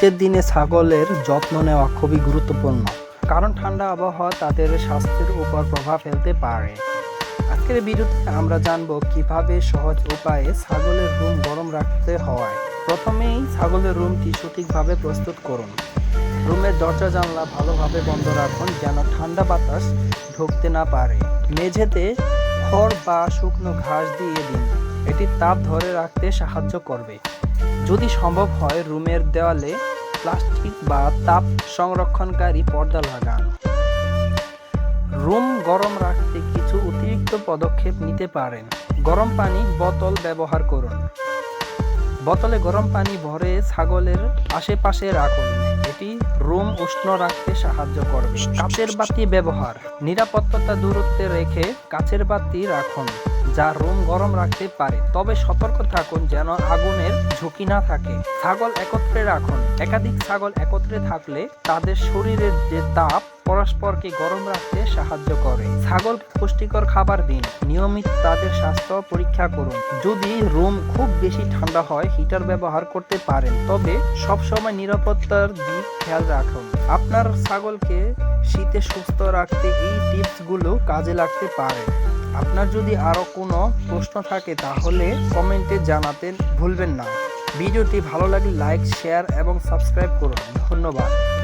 শীতের দিনে ছাগলের যত্ন নেওয়া খুবই গুরুত্বপূর্ণ। কারণ ঠান্ডা আবহাওয়া তাদের স্বাস্থ্যের উপর প্রভাব ফেলতে পারে। আজকের ভিডিওতে আমরা জানব কীভাবে সহজ উপায়ে ছাগলের রুম গরম রাখতে হয়। প্রথমেই ছাগলের রুমটি সঠিকভাবে প্রস্তুত করুন। রুমের দরজা জানলা ভালোভাবে বন্ধ রাখুন যেন ঠান্ডা বাতাস ঢুকতে না পারে। মেঝেতে খড় বা শুকনো ঘাস দিয়ে দিন। এটি তাপ ধরে রাখতে সাহায্য করবে। যদি সম্ভব হয়, রুমের দেওয়ালে প্লাস্টিক বা তাপ সংরক্ষণকারী পর্দা লাগান। রুম গরম রাখতে কিছু অতিরিক্ত পদক্ষেপ নিতে পারেন। গরম পানি বোতল ব্যবহার করুন। বোতলে গরম পানি ভরে ছাগলের আশেপাশে রাখুন। এটি রুম উষ্ণ রাখতে সাহায্য করবে। কাচের বাতি ব্যবহার। নিরাপত্তা দূরত্বে রেখে কাচের বাতি রাখুন। যা রুম গরম রাখতে পারে। তবে সতর্ক থাকুন যেন আগুনের ঝুঁকি না থাকে। ছাগল একত্রে রাখুন। একাধিক ছাগল একত্রে থাকলে তাদের শরীরের যে তাপ পরস্পরকে গরম রাখতে সাহায্য করে। ছাগল পুষ্টিকর খাবার দিন। নিয়মিত তাদের স্বাস্থ্য পরীক্ষা করুন। যদি রুম খুব বেশি ঠান্ডা হয়, হিটার ব্যবহার করতে পারেন। তবে সবসময় নিরাপত্তার দিক খেয়াল রাখুন। আপনার ছাগলকে শীতে সুস্থ রাখতে এই টিপসগুলো কাজে লাগতে পারে। আপনার যদি আরও কোনো প্রশ্ন থাকে, তাহলে কমেন্টে জানাতে ভুলবেন না। ভিডিওটি ভালো লাগলে লাইক, শেয়ার এবং সাবস্ক্রাইব করুন। ধন্যবাদ।